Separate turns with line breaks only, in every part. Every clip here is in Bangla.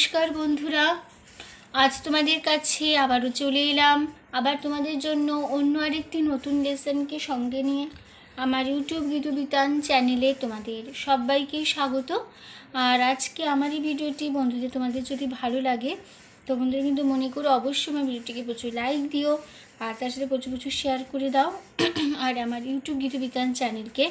নমস্কার বন্ধুরা। আজ তোমাদের কাছে আবারও চলে এলাম। আবার তোমাদের জন্য অন্য আরেকটি নতুন লেসনকে সঙ্গে নিয়ে আমার ইউটিউব গীতু বিতান চ্যানেলে তোমাদের সবাইকে স্বাগত। আর আজকে আমার এই ভিডিওটি বন্ধুদের তোমাদের যদি ভালো লাগে, তো বন্ধুরা কিন্তু মনে করো অবশ্যই আমার ভিডিওটিকে প্রচুর লাইক দিও। আর তার সাথে প্রচুর প্রচুর শেয়ার করে দাও। আর আমার ইউটিউব গীতু বিতান চ্যানেলকে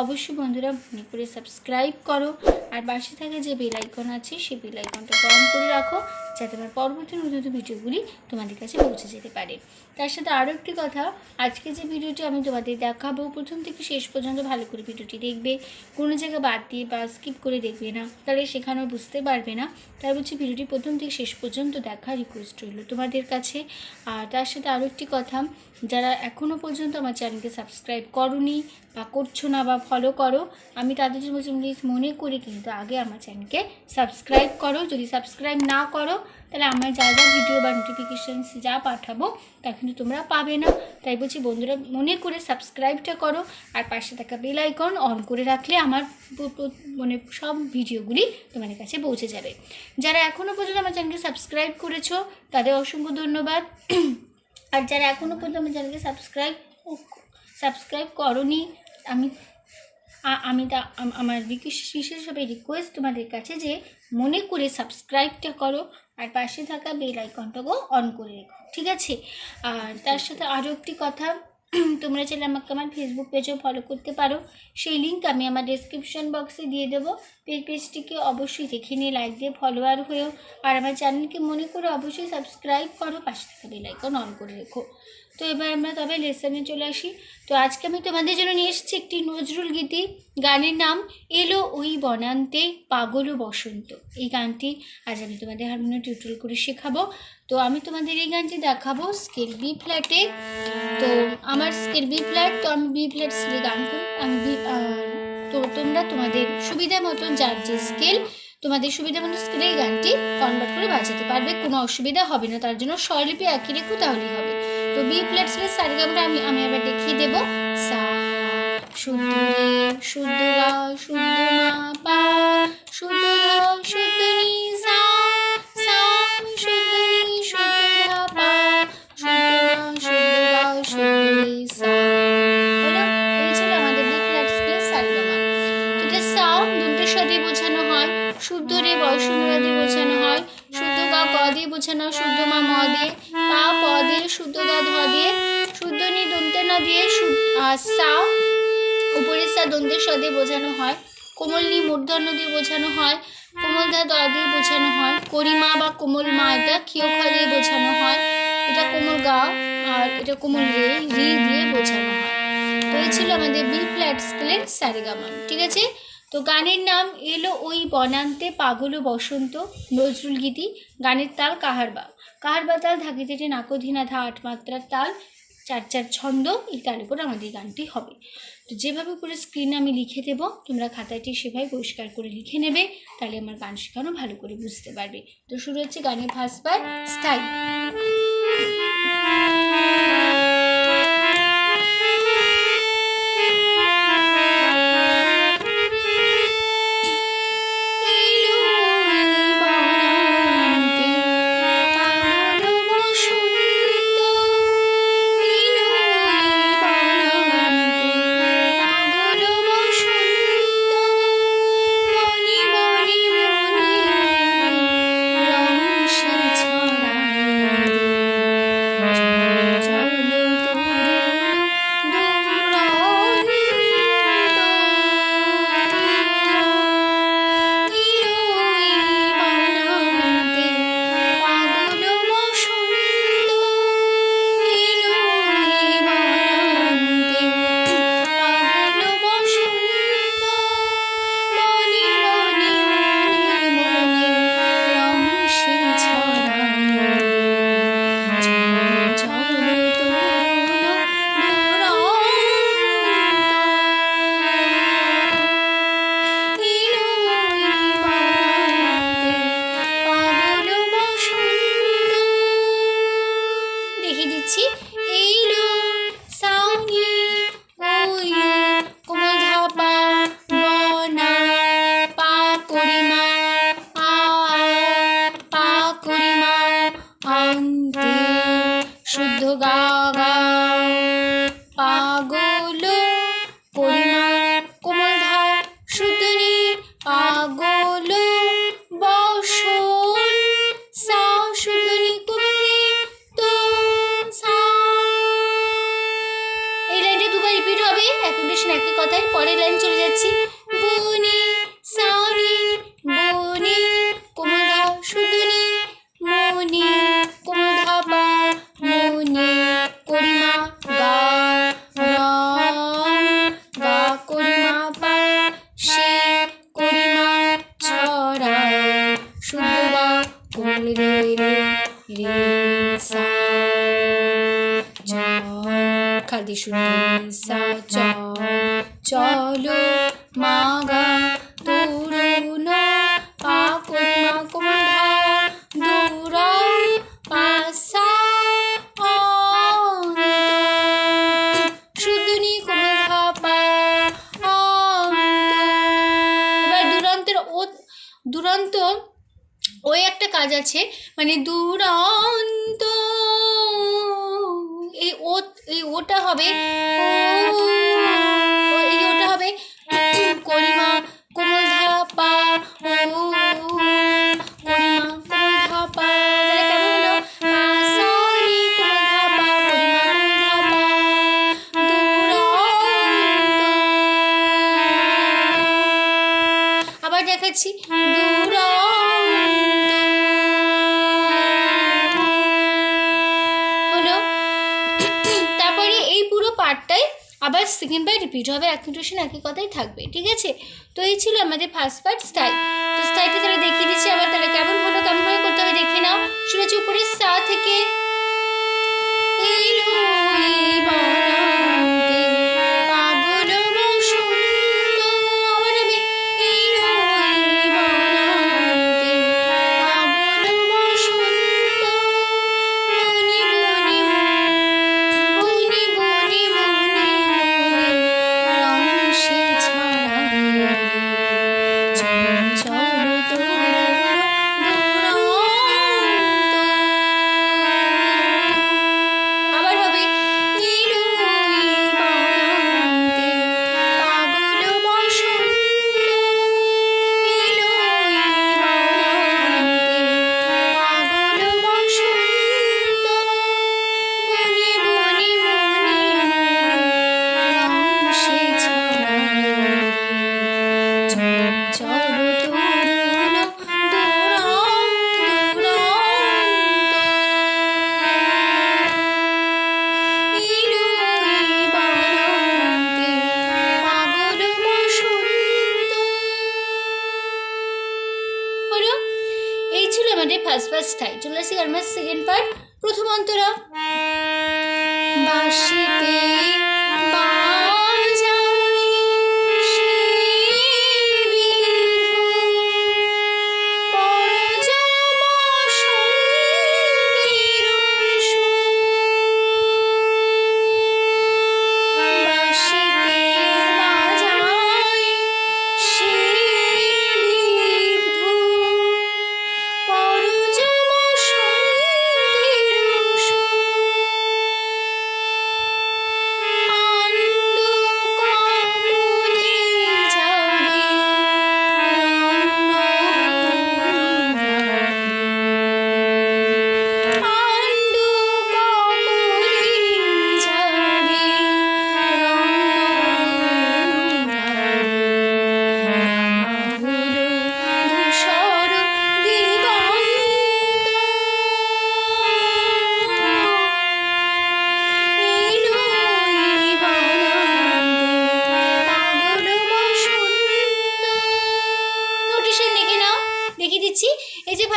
অবশ্যই বন্ধুরা মনে করে সাবস্ক্রাইব করো আর পাশে থাকে যে বেল আছে, সেই বেল আইকনটা করে রাখো। যাতে আমার পরবর্তী নতুন ভিডিওগুলি তোমাদের কাছে পৌঁছে যেতে পারে। তার সাথে আরও একটি কথা, আজকে যে ভিডিওটি আমি তোমাদের দেখাবো, প্রথম থেকে শেষ পর্যন্ত ভালো করে ভিডিওটি দেখবে, কোনো জায়গায় বাদ দিয়ে বা স্কিপ করে দেখবে না, তাহলে সেখানেও বুঝতে পারবে না। তাই বলছি ভিডিওটি প্রথম থেকে শেষ পর্যন্ত দেখা রিকোয়েস্ট রইল তোমাদের কাছে। আর তার সাথে আরও একটি কথা, যারা এখনও পর্যন্ত আমার চ্যানেলকে সাবস্ক্রাইব করনি বা করছ না বা ফলো করো, আমি তাদের জন্য মনে করি কিন্তু আগে আমার চ্যানেলকে সাবস্ক্রাইব করো। যদি সাবস্ক্রাইব না করো তাহলে আমার যা যা ভিডিও বা নোটিফিকেশানস যা পাঠাবো, তা কিন্তু তোমরা পাবে না। তাই বলছি বন্ধুরা, মনে করে সাবস্ক্রাইবটা করো, আর পাশে থাকা বেল আইকন অন করে রাখলে আমার মানে সব ভিডিওগুলি তোমাদের কাছে পৌঁছে যাবে। যারা এখনও পর্যন্ত আমার চ্যানেলকে সাবস্ক্রাইব করেছ, তাদের অসংখ্য ধন্যবাদ। আর যারা এখনও পর্যন্ত আমার চ্যানেলকে সাবস্ক্রাইব সাবস্ক্রাইব করনি, আমি আমি তা আমার বিশেষভাবে রিকোয়েস্ট তোমাদের কাছে যে মনে করে সাবস্ক্রাইবটা করো। আর পাশে থাকা বেল আইকনটাকেও অন করে রেখো ঠিক আছে? আর তার সাথে আরও একটি কথা তোমরা চাইলে আমাকে আমার ফেসবুক পেজও ফলো করতে পারো। সেই লিঙ্ক আমি আমার ডেসক্রিপশন বক্সে দিয়ে দেবো। পেজ পেজটিকে অবশ্যই দেখে নিয়ে লাইক দিয়ে ফলোয়ার হয়েও। আর আমার চ্যানেলকে মনে করে অবশ্যই সাবস্ক্রাইব করো পাশে থাকা বেল আইকন অন করে রেখো। তো এবার আমরা তবে লেসনে চলে আসি। তো আজকে আমি তোমাদের জন্য নিয়ে এসেছি একটি নজরুল গীতি। গানের নাম এলো ওই বনান্তে পাগল বসন্ত এই গানটি আজ আমি তোমাদের হারমোনিয়াম টিউটোরিয়াল করে শেখাবো। তো আমি তোমাদের এই গানটি দেখাবো স্কেল বি ফ্ল্যাটে তো আমার স্কেল বি ফ্ল্যাট তো আমি বি ফ্ল্যাট স্কেলে গান করি। আমি বি তো তোমরা তোমাদের সুবিধা মতন যার যে স্কেল, তোমাদের সুবিধা মতো স্কেলে এই গানটি কনভার্ট করে বাজাতে পারবে। কোনো অসুবিধা হবে না। তার জন্য স্বরলিপি একই রেখো, তাহলেই হবে। তো বি ফ্ল্যাট স্কেলের সারিগামটা আমি আমি আবার দেখিয়ে দেবো সা শুদ্ধ রে মা পা সাথে বোঝানো হয় শুদ্ধ রে দিয়ে বোঝানো হয় ক দিয়ে বোঝানো হয় শুদ্ধ মা ম দিয়ে দিয়ে সা উপরের সা দন্তের স দিয়ে বোঝানো হয়। কোমল নি মূর্ধন্য দিয়ে বোঝানো হয়। কোমল ধা দ দিয়ে বোঝানো হয়। করিমা বা কোমল মা, এটা ক্ষীয় খ দিয়ে বোঝানো হয়। এটা কোমল গা আর এটা কোমল রে, রি দিয়ে বোঝানো হয়। তো এই ছিল আমাদের বি ফ্ল্যাট স্কেলের সারেগামান ঠিক আছে? তো গানের নাম এলো ওই বনান্তে পাগল বসন্ত নজরুল গীতি গানের তাল কাহারবা। কাহারবা তাল ধাকিতেটে নাকধীনা ধা আট মাত্রার তাল। চার চার ছন্দ এই তার উপর আমাদের গানটি হবে। তো যেভাবে করে স্ক্রিনে আমি লিখে দেব, তোমরা খাতাটি সেভাবে পরিষ্কার করে লিখে নেবে, তাহলে আমার গান শেখানো ভালো করে বুঝতে পারবে। তো শুরু হচ্ছে গানের ফার্স্ট বার স্থায়ী আছে? মানে দুরন্ত। এই ওটা হবে ও আবার সেকেন্ড বাই রিপিট হবে অ্যাকুটেশন একই কথাই থাকবে, ঠিক আছে? তো এই ছিল আমাদের ফার্স্ট পার্ট স্টাইল তো স্টাইলটা তাহলে দেখিয়ে দিচ্ছি আবার তাহলে কেমন হলো, কেমনভাবে করতে হবে, দেখে নাও। শুনেছি উপরে সা থেকে she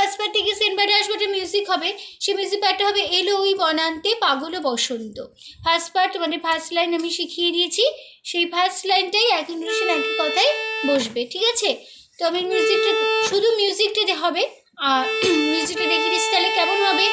আসপারতে গিয়ে সেনবাটে আসবাটে মিউজিক হবে। সে মিউজিক পার্টটা হবে, এলো ওই বনান্তে পাগলো বসন্ত। ফার্স্ট পার্ট মানে ফার্স্ট লাইন আমি শিখিয়ে দিয়েছি। সেই ফার্স্ট লাইনটাই এখন ইন্ডিশন একই কথায় বসবে, ঠিক আছে? তো আমি মিউজিকটা শুধু মিউজিকটা হবে। আর মিউজিকটা দেখিয়ে দিচ্ছি তাহলে কেমন হবে?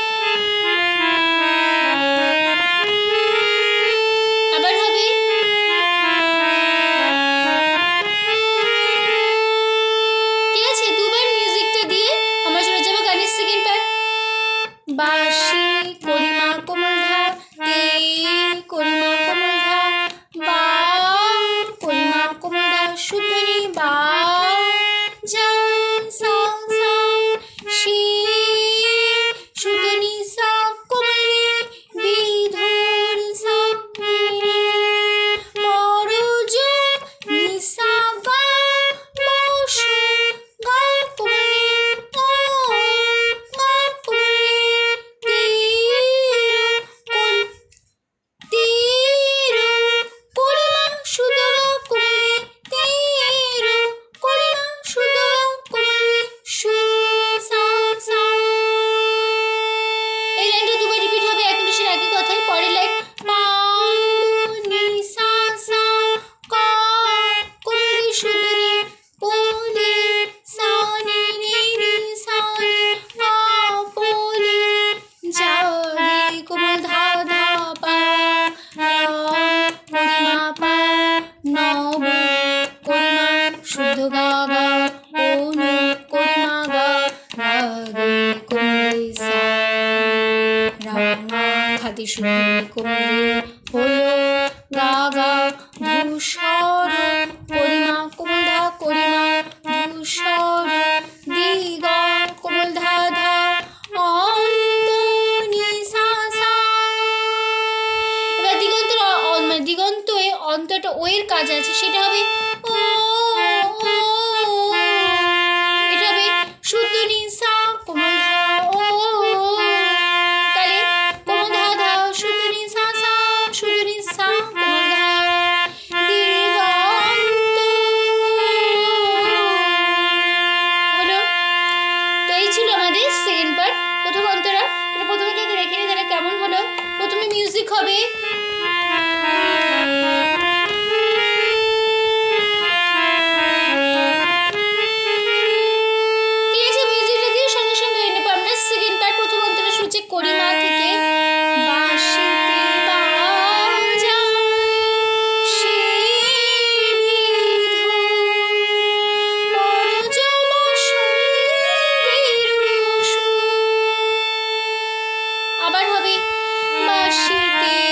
she did.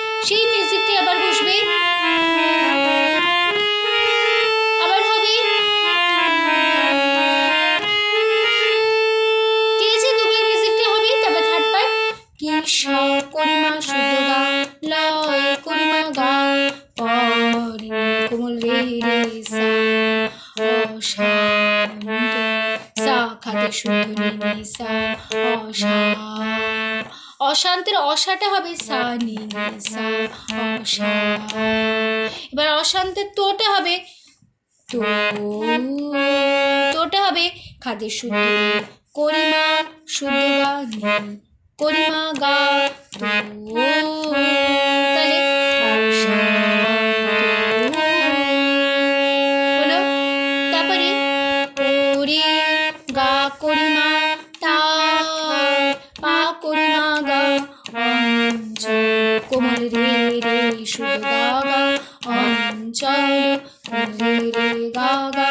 সেই মিউজিকটি আবার বসবে। আবার হবে। কে হবে তারপর থার্ড পার্ট কি স করিমা শুদ্ধ গা। লয় সা সা সা খাতে শুদ্ধ নি সা অসা অশান্তের অসাটা হবে। সানি এবার অশান্তের তোটা হবে। তো, তোটা হবে খাদে শুদ্ধ করিমা শুদ্ধ গা করিমা গা ga ga ga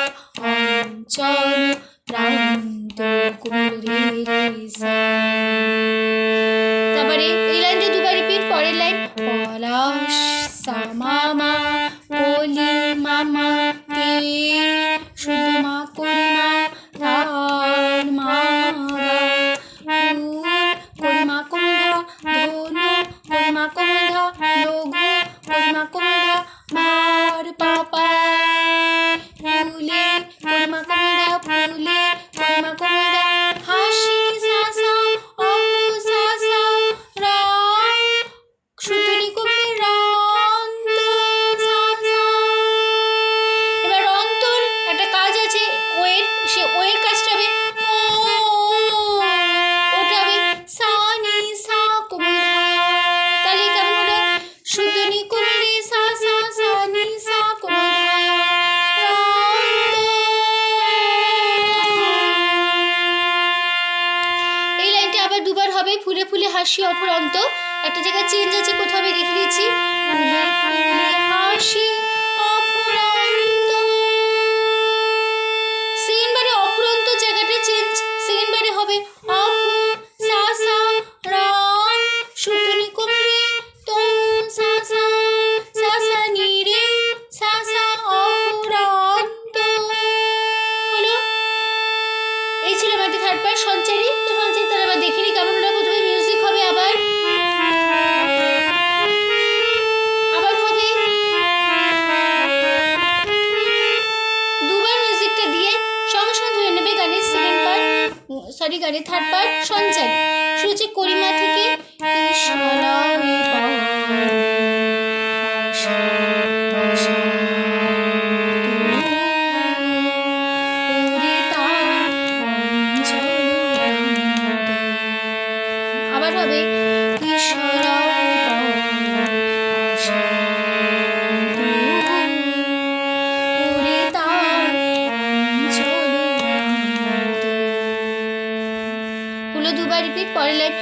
চেঁচি চেঁচি কোথাও রেখে দিচ্ছি এই ছিল আমাদের থার্ড সঞ্চারী। তো সঞ্চারী তারা আবার দেখিনি, কেমন গাড়ি গাড়ি থার্ড পার্ট সঞ্চয় শুরু হচ্ছে করিমা থেকে। কৃষ্ণ গুলো দুবার রিপিট পরের লাইন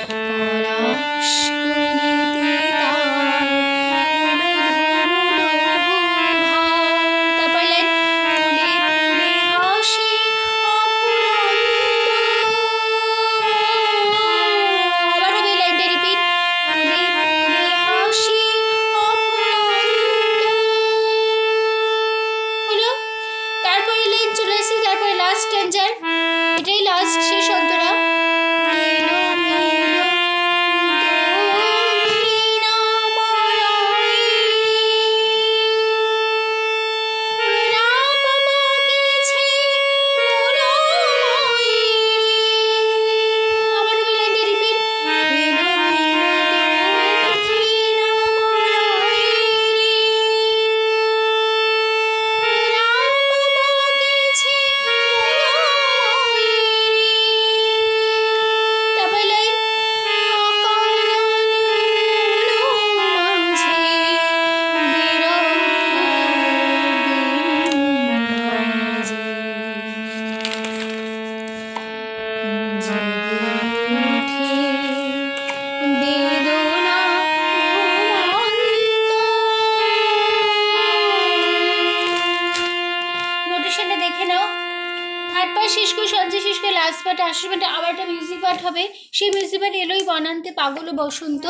পাগল বসন্ত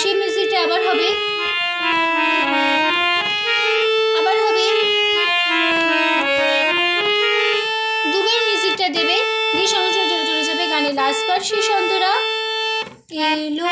সেই মিউজিকটা আবার হবে। আবার হবে। দুবার মিউজিকটা দেবে। দিয়ে সঙ্গে সঙ্গে চলে চলে যাবে গানের লাস্ট পার। সেই সন্তরা এলো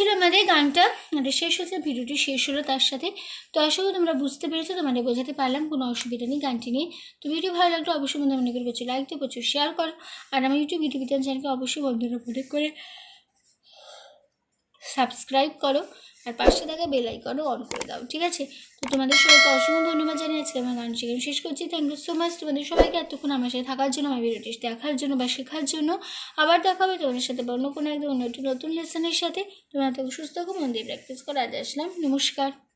ছিল আমাদের গানটা। শেষ হয়েছে, ভিডিওটি শেষ হলো তার সাথে। তো আশা করি তোমরা বুঝতে পেরেছ, তোমাদের বোঝাতে পারলাম, কোনো অসুবিধা নেই গানটি নিয়ে। তো ভিডিও ভালো লাগলে অবশ্যই বন্ধু মনে করে প্রচুর লাইক দিয়ে প্রচুর শেয়ার করো। আর আমার ইউটিউব ইউটিউব চ্যানেলকে অবশ্যই বন্ধুরা করে সাবস্ক্রাইব করো। আর পাশে থাকা বেল আইকনও অন করে দাও, ঠিক আছে? তো তোমাদের সবাইকে অসংখ্য ধন্যবাদ জানিয়ে আজকে আমার গান সেখানে শেষ করছি। থ্যাংক ইউ সো মাচ তোমাদের সবাইকে। এতক্ষণ আমার সাথে থাকার জন্য, আমার ভিডিওটি দেখার জন্য বা শেখার জন্য আবার দেখা হবে তোমাদের সাথে অন্য কোনো একদম অন্য একটি নতুন লেসনের সাথে। তোমরা এত সুস্থ মন দিয়ে প্র্যাকটিস করে। আজ আসলাম। নমস্কার।